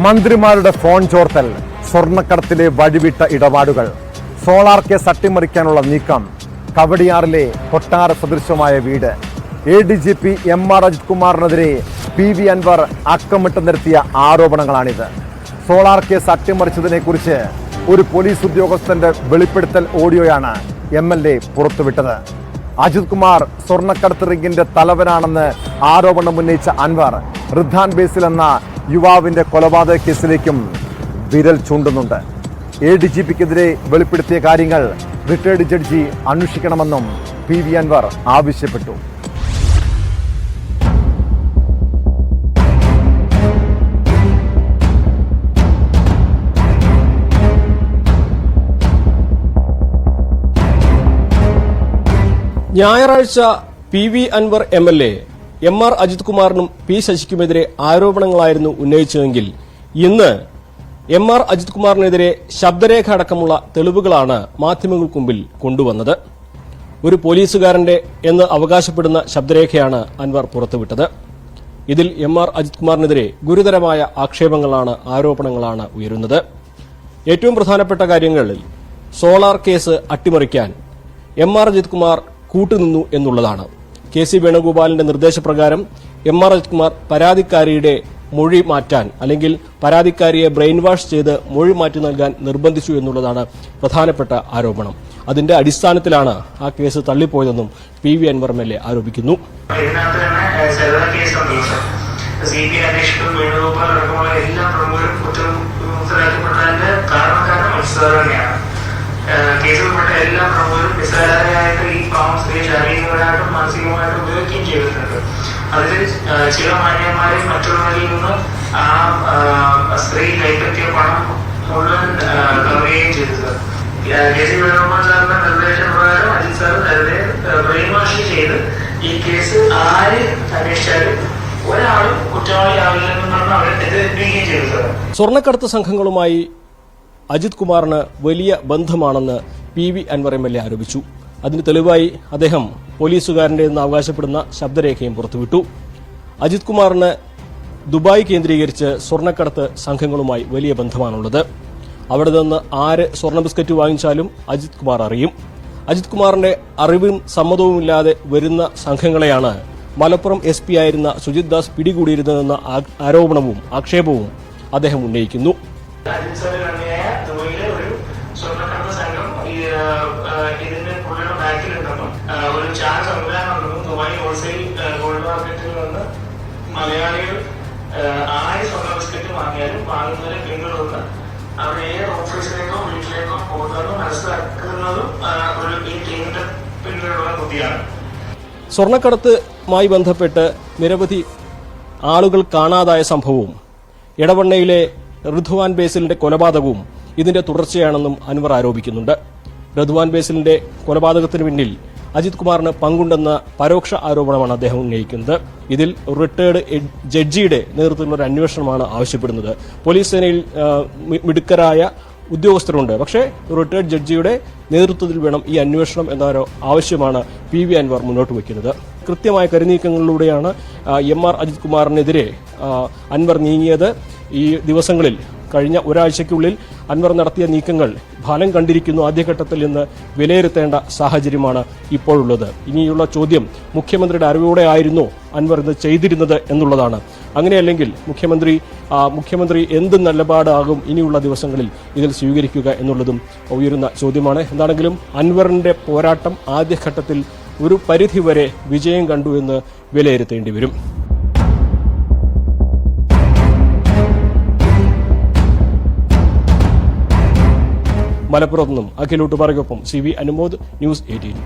മന്ത്രിമാരുടെ ഫോൺ ചോർത്തൽ സ്വർണക്കടത്തിലെ വഴിവിട്ട ഇടപാടുകൾ സോളാർ കേസ് അട്ടിമറിക്കാനുള്ള നീക്കം കവടിയാറിലെ കൊട്ടാര സദൃശമായ വീട് A D G P M R Ajith കുമാറിനെതിരെ P V Anvar അക്കമിട്ട് നിർത്തിയ ആരോപണങ്ങളാണിത്. സോളാർ കേസ് അട്ടിമറിച്ചതിനെക്കുറിച്ച് ഒരു പോലീസ് ഉദ്യോഗസ്ഥന്റെ വെളിപ്പെടുത്തൽ ഓഡിയോയാണ് എം എൽ എ പുറത്തുവിട്ടത്. അജിത് കുമാർ സ്വർണക്കടത്ത് റിംഗിന്റെ തലവനാണെന്ന് ആരോപണം ഉന്നയിച്ച അൻവർ റിദ്ധാൻ ബേസിൽ എന്ന യുവാവിന്റെ കൊലപാതക കേസിലേക്കും വിരൽ ചൂണ്ടുന്നുണ്ട്. എ ഡി ജി പിക്കെതിരെ വെളിപ്പെടുത്തിയ കാര്യങ്ങൾ റിട്ടയർഡ് ജഡ്ജി അന്വേഷിക്കണമെന്നും പി വി അൻവർ ആവശ്യപ്പെട്ടു. ഞായറാഴ്ച P V Anvar M L A M R Ajith കുമാറിനും P ശശിക്കുമെതിരെ ആരോപണങ്ങളായിരുന്നു ഉന്നയിച്ചതെങ്കിൽ ഇന്ന് എം ആർ അജിത് കുമാറിനെതിരെ ശബ്ദരേഖ അടക്കമുള്ള തെളിവുകളാണ് മാധ്യമങ്ങൾക്ക് മുമ്പിൽ കൊണ്ടുവന്നത്. ഒരു പോലീസുകാരന്റെ എന്ന് അവകാശപ്പെടുന്ന ശബ്ദരേഖയാണ് അൻവർ പുറത്തുവിട്ടത്. ഇതിൽ എം ആർ അജിത് കുമാറിനെതിരെ ഗുരുതരമായ ആക്ഷേപങ്ങളാണ് ആരോപണങ്ങളാണ് ഉയരുന്നത്. ഏറ്റവും പ്രധാനപ്പെട്ട കാര്യങ്ങളിൽ സോളാർ കേസ് അട്ടിമറിക്കാൻ എം ആർ അജിത് കുമാർ കൂട്ടുനിന്നു എന്നുള്ളതാണ്. കെ സി വേണുഗോപാലിന്റെ നിർദ്ദേശപ്രകാരം എം ആർ കുമാർ പരാതിക്കാരിയുടെ മൊഴി മാറ്റാൻ അല്ലെങ്കിൽ പരാതിക്കാരിയെ ബ്രെയിൻ വാഷ് ചെയ്ത് മൊഴി മാറ്റി നൽകാൻ നിർബന്ധിച്ചു എന്നുള്ളതാണ് പ്രധാനപ്പെട്ട ആരോപണം. അതിന്റെ അടിസ്ഥാനത്തിലാണ് ആ case തള്ളിപ്പോയതെന്നും P V Anwar M L A ആരോപിക്കുന്നു. കേസിൽപ്പെട്ട എല്ലാ പ്രമുഖരും നിസ്സാരമായിട്ട് ഈ പാവം സ്ത്രീ ശാരീരികമായിട്ടും മാനസികമായിട്ടും ഉപയോഗിക്കുകയും ചെയ്തിട്ടുണ്ട്. അതിൽ ചില മാന്യന്മാരെയും മറ്റുള്ളവരിൽ നിന്ന് ആ സ്ത്രീ കൈപ്പറ്റിയ പണം മുഴുവൻ കവറുകയും ചെയ്തത്. K C Venugopal Ajith sir നേരത്തെ ബ്രെയിൻ വാഷ് ചെയ്ത് ഈ കേസ് ആര് അന്വേഷിച്ചാലും ഒരാളും കുറ്റവാളിയാവില്ലെന്ന് പറഞ്ഞ് അവരെ തെറ്റിദ്ധരിപ്പിക്കുകയും ചെയ്തത്. സ്വർണക്കടത്ത് സംഘങ്ങളുമായി അജിത് കുമാറിന് വലിയ ബന്ധമാണെന്ന് P V Anwar M L A ആരോപിച്ചു. അതിന് തെളിവായി അദ്ദേഹം പോലീസുകാരന്റെ എന്ന് അവകാശപ്പെടുന്ന ശബ്ദരേഖയും പുറത്തുവിട്ടു. അജിത് കുമാറിന് ദുബായ് കേന്ദ്രീകരിച്ച് സ്വർണക്കടത്ത് സംഘങ്ങളുമായി വലിയ ബന്ധമാണുള്ളത്. അവിടെ നിന്ന് ആര് സ്വർണ ബിസ്ക്കറ്റ് വാങ്ങിച്ചാലും അജിത് കുമാർ അറിയും. അജിത് കുമാറിന്റെ അറിവും സമ്മതവും ഇല്ലാതെ വരുന്ന സംഘങ്ങളെയാണ് മലപ്പുറം എസ് പി ആയിരുന്ന സുജിത് ദാസ് പിടികൂടിയിരുന്നതെന്ന ആരോപണവും ആക്ഷേപവും അദ്ദേഹം ഉന്നയിക്കുന്നു. അജിത് സാർ കണ്ണിയായ ദുബൈയിലെ ഒരു സ്വർണക്കടത്ത് സംഘം ഈ ആ, ആ, ഇതിന്റെ പുള്ളിയുടെ ബാക്കിലുണ്ടെന്നും ആ, ഉണ്ടാകുന്നു ദുബായ് ഹോൾസെയിൽ ഗോൾഡ് മാർക്കറ്റിൽ നിന്ന് മലയാളികൾ ആയ സ്വർണ ബിസ്ക്കറ്റ് വാങ്ങിയാലും വാങ്ങുന്നതിന് പിന്തുടർന്ന് അവരുടെ ഏത് ഓഫീസിലേക്കോ വീട്ടിലേക്കോ പോകുന്നതും മനസ്സിലാക്കുന്നതും ഒരു ഈ ടീമിന്റെ പിന്നിലുള്ള ബുദ്ധിയാണ് സ്വർണക്കടത്തുമായി ബന്ധപ്പെട്ട് നിരവധി ആളുകൾ കാണാതായ സംഭവവും ഇടവണ്ണയിലെ ഋതുവാൻ ബേസിലിന്റെ കൊലപാതകവും ഇതിന്റെ തുടർച്ചയാണെന്നും അൻവർ ആരോപിക്കുന്നുണ്ട്. ഋതുവാൻ ബേസിലിന്റെ കൊലപാതകത്തിന് പിന്നിൽ അജിത് കുമാറിന് പങ്കുണ്ടെന്ന പരോക്ഷ ആരോപണമാണ് അദ്ദേഹം ഉന്നയിക്കുന്നത്. ഇതിൽ റിട്ടയർഡ് ജഡ്ജിയുടെ നേതൃത്വത്തിലുള്ള ഒരു അന്വേഷണമാണ് ആവശ്യപ്പെടുന്നത്. പോലീസ് സേനയിൽ മിടുക്കരായ ഉദ്യോഗസ്ഥരുണ്ട്. പക്ഷേ റിട്ടയർഡ് ജഡ്ജിയുടെ നേതൃത്വത്തിൽ വേണം ഈ അന്വേഷണം എന്നൊരു ആവശ്യമാണ് പി വി അൻവർ മുന്നോട്ട് വയ്ക്കുന്നത്. കൃത്യമായ കരുനീക്കങ്ങളിലൂടെയാണ് എം ആർ അജിത് കുമാറിനെതിരെ അൻവർ നീങ്ങിയത്. ഈ ദിവസങ്ങളിൽ കഴിഞ്ഞ ഒരാഴ്ചയ്ക്കുള്ളിൽ അൻവർ നടത്തിയ നീക്കങ്ങൾ ഫലം കണ്ടിരിക്കുന്നു. ആദ്യഘട്ടത്തിൽ നിന്ന് വിലയിരുത്തേണ്ട സാഹചര്യമാണ് ഇപ്പോഴുള്ളത്. ഇനിയുള്ള ചോദ്യം മുഖ്യമന്ത്രിയുടെ അറിവോടെ ആയിരുന്നു അൻവർ ഇത് ചെയ്തിരുന്നത് എന്നുള്ളതാണ്. അങ്ങനെയല്ലെങ്കിൽ മുഖ്യമന്ത്രി മുഖ്യമന്ത്രി എന്ത് നിലപാടാകും ഇനിയുള്ള ദിവസങ്ങളിൽ ഇതിൽ സ്വീകരിക്കുക എന്നുള്ളതും ഉയരുന്ന ചോദ്യമാണ്. എന്താണെങ്കിലും അൻവറിന്റെ പോരാട്ടം ആദ്യഘട്ടത്തിൽ ഒരു പരിധിവരെ വിജയം കണ്ടു എന്ന് വിലയിരുത്തേണ്ടി വരും. മലപ്പുറത്ത് നിന്നും അഖിലൂട്ടുപാറയ്ക്കൊപ്പം C V Anumod news eighteen.